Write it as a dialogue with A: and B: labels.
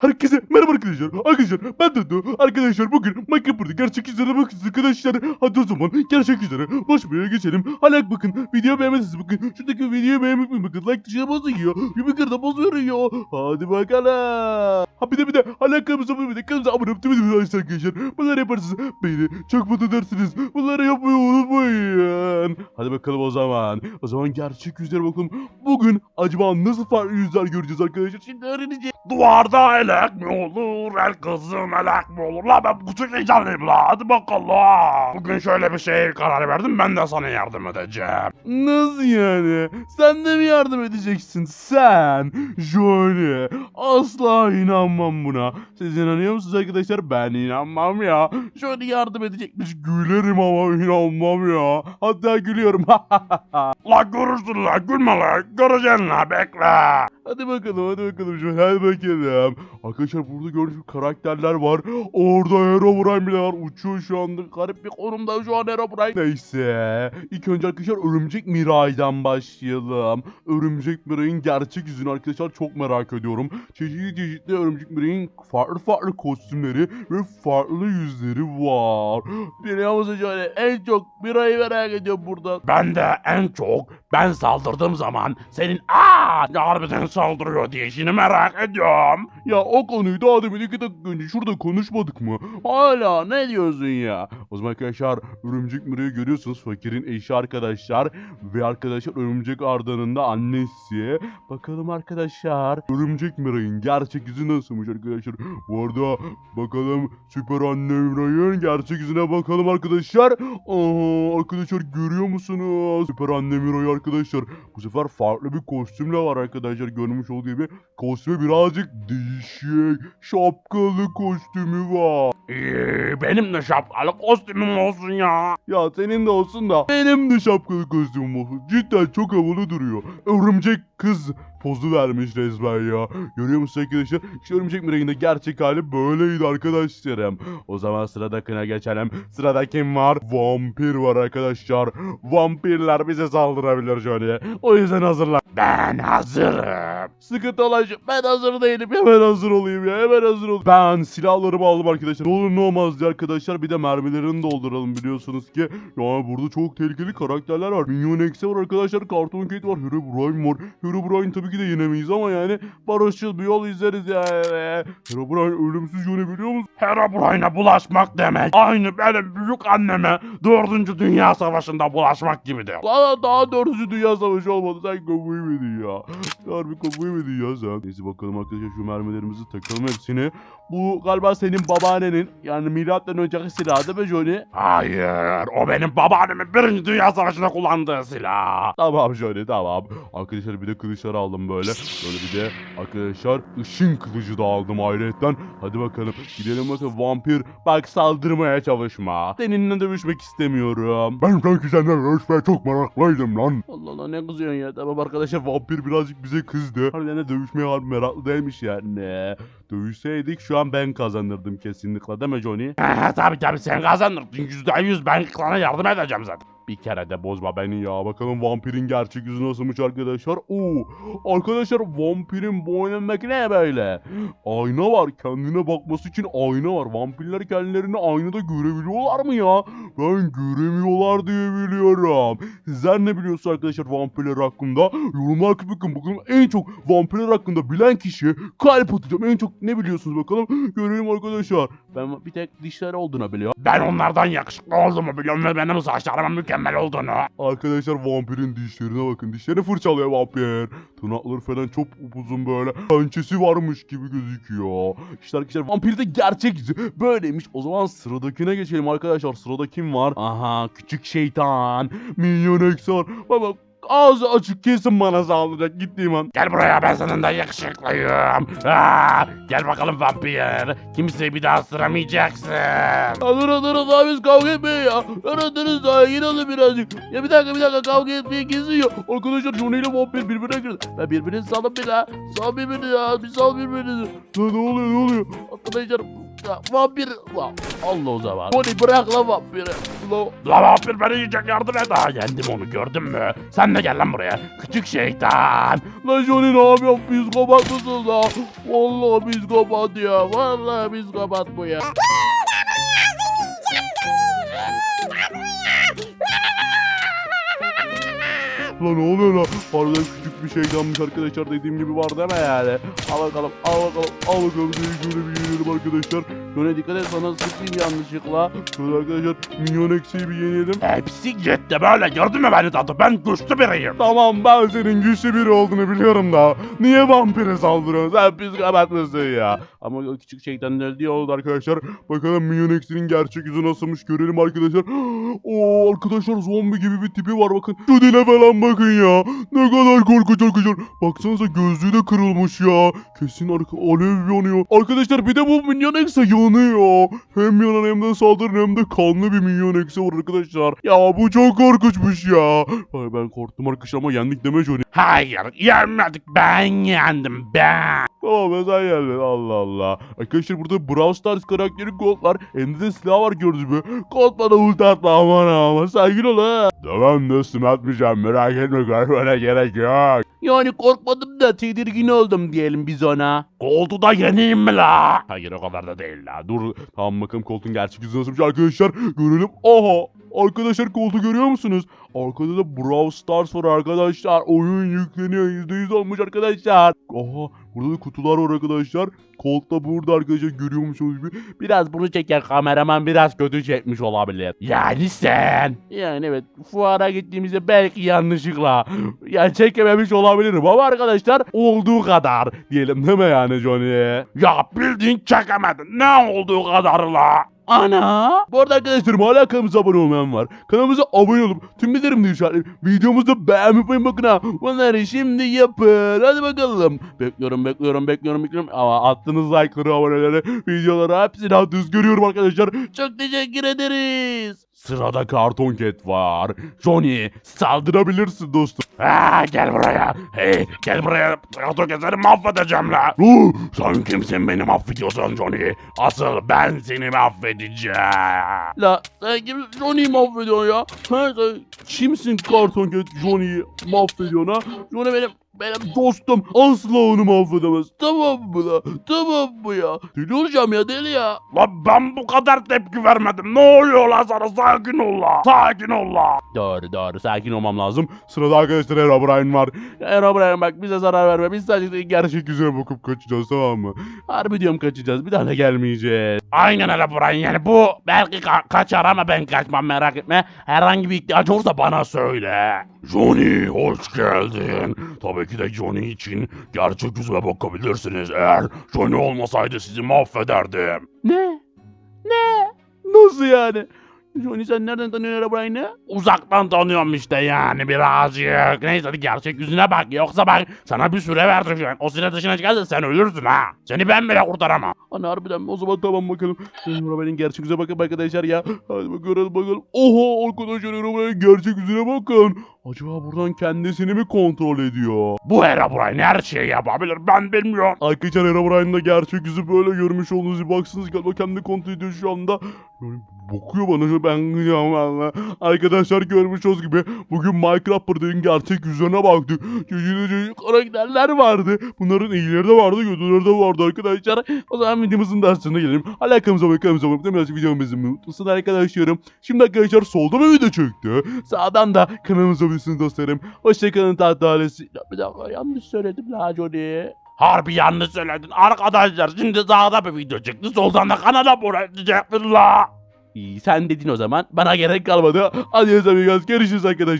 A: Herkese merhaba arkadaşlar. Arkadaşlar ben Dudu. Arkadaşlar bugün Minecraft'ta gerçek yüzlere bakacağız arkadaşlar. Hadi o zaman gerçek yüzlere başlamaya geçelim. Hala bakın video beğenmezseniz bakın. Şuradaki videoyu beğenmek mi bakın. Like tuşuna basın ya. Yumrukları da basıyor. Hadi bakalım. Ha bir de bir de hala kanalımıza abone olmayı kanalımıza abone olup tüm videoları arkadaşlar. Bunları yaparsanız beni çok mutlu edersiniz. Bunları yapmayı unutmayın. Hadi bakalım o zaman. O zaman gerçek yüzlere bakalım. Bugün acaba nasıl farklı yüzler göreceğiz arkadaşlar. Şimdi öğreneceğiz.
B: Duvarda elek mi olur, el kızım elek mi olur? La ben küçük heyecanlıyım la, hadi bakalım. Bugün şöyle bir şeye karar verdim, ben de sana yardım edeceğim.
A: Nasıl yani? Sen de mi yardım edeceksin? Sen? Şöyle. Asla inanmam buna. Siz inanıyor musunuz arkadaşlar? Ben inanmam ya. Şöyle yardım edecekmiş. Gülerim ama inanmam ya. Hatta gülüyorum.
B: La görürsün la, gülme la, göreceksin la, bekle.
A: hadi bakalım hadi bakalım şöyle hadi bakalım. Arkadaşlar burada gördüğünüz karakterler var. Orada Herobrine bile var. Uçuyor şu anda. Garip bir konumda şu an Herobrine. Neyse. İlk önce arkadaşlar Örümcek Miray'dan başlayalım. Örümcek Miray'ın gerçek yüzünü arkadaşlar çok merak ediyorum. Çeşitli çeşitli Örümcek Miray'ın farklı farklı kostümleri ve farklı yüzleri var. Biliyor musun şöyle en çok Miray'ı merak ediyorum burada.
B: Ben de en çok ben saldırdığım zaman senin aa harbiden saldırıyor diye işini merak ediyorum.
A: Ya o konuyu daha demin iki dakika önce şurada konuşmadık mı? Hala ne diyorsun ya? O zaman arkadaşlar Örümcek Mira'yı görüyorsunuz. Fakirin eşi arkadaşlar. Ve arkadaşlar Örümcek Arda'nın da annesi. Bakalım arkadaşlar. Örümcek Mira'nın gerçek yüzü nasılmış arkadaşlar? Bu arada bakalım Süper Anne Mira'nın gerçek yüzüne bakalım arkadaşlar. Aa, arkadaşlar görüyor musunuz? Süper Anne Mira'yı arkadaşlar. Bu sefer farklı bir kostümle var arkadaşlar. Görmüş olduğu gibi kostümü birazcık değişik. Şapkalı kostümü var.
B: Ee, benim de şapkalı kostümüm olsun ya.
A: Ya senin de olsun da benim de şapkalı kostümüm olsun. Cidden çok havalı duruyor. Örümcek kız pozu vermiş resmen ya. Görüyor musun arkadaşlar? İşte örümcek mirayında gerçek hali böyleydi arkadaşlarım. O zaman sıradakine geçelim. Sırada kim var? Vampir var arkadaşlar. Vampirler bize saldırabilir şöyle. O yüzden hazırlan.
B: Ben hazırım.
A: Sıkıntı olan şu, ben hazır değilim. Hemen hazır olayım ya. Hemen hazır olayım. Ben silahlarımı aldım arkadaşlar. Ne olur ne olmaz diye arkadaşlar. Bir de mermilerini dolduralım biliyorsunuz ki. Yani burada çok tehlikeli karakterler var. Minyon X'e var arkadaşlar. Cartoon Cat var. Herobrine var. Herobrine tabii ki de yenemeyiz ama yani barışçıl bir yol izleriz yani. Herobrine ölümsüz yönebiliyor musun?
B: Herobrine'e bulaşmak demek aynı benim büyük anneme 4. Dünya Savaşı'nda bulaşmak gibidir.
A: Lan daha dördüncü dünya savaşı olmadı. Sen kafayı mı ya? Harbi kafayı mı ya sen? Neyse bakalım arkadaşlar şu mermilerimizi takalım hepsini. Bu galiba senin babaannenin yani milattan önceki silahı değil mi Johnny?
B: Hayır, o benim babaannemin 1. Dünya Savaşı'nda kullandığı silah.
A: Tamam Johnny tamam. Arkadaşlar bir de kılıçlar aldım böyle. Böyle bir de arkadaşlar ışın kılıcı da aldım ayrıyetten. Hadi bakalım gidelim bakın vampir. Bak saldırmaya çalışma. Seninle dövüşmek istemiyorum. Ben sanki senden dövüşmeye çok meraklıydım lan. Allah Allah ne kızıyorsun ya? Tamam arkadaşlar vampir birazcık bize kızdı. Harbiden de dövüşmeye harbi meraklı değilmiş yani. Dövüşseydik şu an ben kazanırdım kesinlikle değil mi Johnny?
B: Tabii tabii sen kazanırdın. %100 ben sana yardım edeceğim zaten.
A: Bir kere de bozma beni ya. Bakalım vampirin gerçek yüzü nasılmış arkadaşlar. Oo, arkadaşlar vampirin boynundaki ne böyle? Ayna var. Kendine bakması için ayna var. Vampirler kendilerini aynada görebiliyorlar mı ya? Ben göremiyorlar diye biliyorum. Sizler ne biliyorsunuz arkadaşlar vampirler hakkında? Yorumlar bakın. Bakalım en çok vampirler hakkında bilen kişi kalp atacağım. En çok ne biliyorsunuz bakalım? Görelim arkadaşlar. Ben bir tek dişleri olduğunu biliyorum.
B: Ben onlardan yakışıklı olduğumu biliyorum ve benim saçlarımın mükemmel olduğunu.
A: Arkadaşlar vampirin dişlerine bakın. Dişlerini fırçalıyor vampir. Tırnakları falan çok upuzun böyle. Pençesi varmış gibi gözüküyor. İşte arkadaşlar vampir de gerçek yüzü böyleymiş. O zaman sıradakine geçelim arkadaşlar. Sırada kim var? Aha küçük şeytan. Minyon X var. Baba ağzı açık kesin bana saldıracak gittiğim an.
B: Gel buraya ben senin de yakışıklıyım. Aa, gel bakalım vampir. Kimseyi bir daha ısıramayacaksın.
A: Ya durun durun daha biz kavga etmeyin ya. Aradınız daha yine alın birazcık. Ya bir dakika bir dakika kavga etmeye geziyor. Arkadaşlar Johnny ile vampir birbirine girdi. Ben birbirini salın bir daha. Sal birbirini ya. Bir sal birbirini. Ya ne oluyor ne oluyor? arkadaşlar ya, vampir la, Allah o zaman. Johnny bırak la vampiri. La,
B: La vampir beni yiyecek yardım et. Aa, yendim onu gördün mü? Sen de gel lan buraya. Küçük şeytan.
A: la Johnny ne yapıyorsun psikopat mısın la? Vallahi psikopat ya. Vallahi psikopat bu ya. Lan ne oluyor lan? Harbiden küçük bir şeytanmış arkadaşlar dediğim gibi var deme yani. Al bakalım, al bakalım, al bakalım diye yenelim arkadaşlar. Şöyle dikkat et sana sıkayım yanlışlıkla. Şöyle arkadaşlar minyon eksiği bir yenelim.
B: Hepsi gitti böyle gördün mü beni tadı? Ben güçlü biriyim.
A: Tamam ben senin güçlü biri olduğunu biliyorum da. Niye vampire saldırıyorsun? Sen psikopat mısın ya? Ama o küçük şeytan öldü oldu arkadaşlar. Bakalım minyon eksiğinin gerçek yüzü nasılmış görelim arkadaşlar. Oo arkadaşlar zombi gibi bir tipi var bakın. Şu dile falan bakın ya. Ne kadar korkunç arkadaşlar. Baksanıza gözlüğü de kırılmış ya. Kesin arka alev yanıyor. Arkadaşlar bir de bu minyon eksi yanıyor. Hem yanan hem de saldırın hem de kanlı bir minyon eksi var arkadaşlar. Ya bu çok korkunçmuş ya. Ay ben korktum arkadaşlar ama yendik deme Johnny.
B: Hayır yenmedik ben yendim ben.
A: Tamam ben sen geldin Allah Allah. Arkadaşlar burada Brawl Stars karakteri Gold var. Elinde de silah var gördünüz mü? Gold bana ulti atma aman aman sakin ol ha.
B: Tamam dostum atmayacağım merak etme korkmana gerek yok.
A: Yani korkmadım da tedirgin oldum diyelim biz ona.
B: Koltuğu da yeneyim mi la? Hayır o kadar da değil la.
A: Dur tamam bakalım koltuğun gerçek yüzü nasılmış arkadaşlar. Görelim. Aha Arkadaşlar koltuğu görüyor musunuz? Arkada da Brawl Stars var arkadaşlar. Oyun yükleniyor. %100 olmuş arkadaşlar. Aha burada da kutular var arkadaşlar. Colt da burada arkadaşlar görüyor musunuz? Biraz bunu çeken kameraman biraz kötü çekmiş olabilir.
B: Yani sen.
A: Yani evet fuara gittiğimizde belki yanlışlıkla yani çekememiş olabilirim ama arkadaşlar olduğu kadar diyelim değil mi yani Johnny?
B: Ya bildiğin çekemedin. Ne olduğu kadar la?
A: Ana! Bu arada arkadaşlarım hala kanalımıza abone olmayan var. Kanalımıza abone olup tüm bildirimleri işaretleyip videomuzu beğenmeyi unutmayın bakın ha. Bunları şimdi yapın. Hadi bakalım. Bekliyorum bekliyorum bekliyorum bekliyorum. Ama attığınız like'ları aboneleri videoları hepsini attınız görüyorum arkadaşlar. Çok teşekkür ederiz. Sırada Karton Cat var. Johnny saldırabilirsin dostum.
B: Ha, gel buraya. Hey gel buraya. Autokezleri mahvedeceğim la.
A: Oh,
B: Sen kimsin beni mahvediyorsun Johnny? Asıl ben seni mahvedeceğim.
A: La sen kim Johnny'yi mahvediyorsun ya? Ha, sen kimsin Karton Cat Johnny'yi mahvediyorsun ha? Johnny benim benim dostum asla onu mahvedemez. Tamam mı la? Tamam mı ya? Deli olacağım ya deli ya.
B: Lan ben bu kadar tepki vermedim. Ne oluyor lan sana? Sakin ol la. Sakin ol la.
A: Doğru doğru sakin olmam lazım. Sırada arkadaşlar Herobrine var. Herobrine bak bize zarar verme. Biz sadece gerçek yüzüne bakıp kaçacağız tamam mı? Harbi diyorum kaçacağız. Bir daha da gelmeyeceğiz.
B: Aynen Brian yani bu belki ka- kaçar ama ben kaçmam merak etme. Herhangi bir ihtiyaç olursa bana söyle. Johnny hoş geldin. Tabii ki de Johnny için gerçek yüzüme bakabilirsiniz. Eğer Johnny olmasaydı sizi mahvederdim.
A: Ne? Ne? Nasıl yani? Johnny sen nereden tanıyorsun Herobrine'i?
B: Uzaktan tanıyorum işte yani birazcık. Neyse hadi gerçek yüzüne bak yoksa bak sana bir süre verdireceğim. O süre dışına çıkarsa sen ölürsün ha. Seni ben bile kurtaramam.
A: Ana harbiden mi? O zaman tamam bakalım. Herobrine'in gerçek yüzüne bakın arkadaşlar ya. Hadi bakalım bakalım. Oha arkadaşlar Herobrine'in gerçek yüzüne bakın. Acaba buradan kendisini mi kontrol ediyor?
B: Bu Herobrine her şeyi yapabilir ben bilmiyorum.
A: Arkadaşlar Herobrine'in de gerçek yüzü böyle görmüş olduğunuz gibi baksanız galiba kendini kontrol ediyor şu anda. Yani bakıyor bana ben gidiyorum valla. Arkadaşlar görmüş olduğunuz gibi bugün Minecraft Bird'in gerçek yüzüne baktık. Çeşitli çeşitli karakterler vardı. Bunların iyileri de vardı kötüleri de vardı arkadaşlar. O zaman videomuzun sonuna gelelim. Alakamıza bakalım. Bakalım biraz videomuzu mutlusun arkadaşlarım. Şimdi arkadaşlar solda bir video çöktü. Sağdan da kanalımıza bilirsiniz dostlarım. Hoşçakalın tatlı ailesi. Bir dakika yanlış söyledim la.
B: Harbi yanlış söyledin. Arkadaşlar şimdi sağda bir video çıktı. Soldan da edeceksin la.
A: İyi sen dedin o zaman. Bana gerek kalmadı. Hadi amigos görüşürüz arkadaşlar.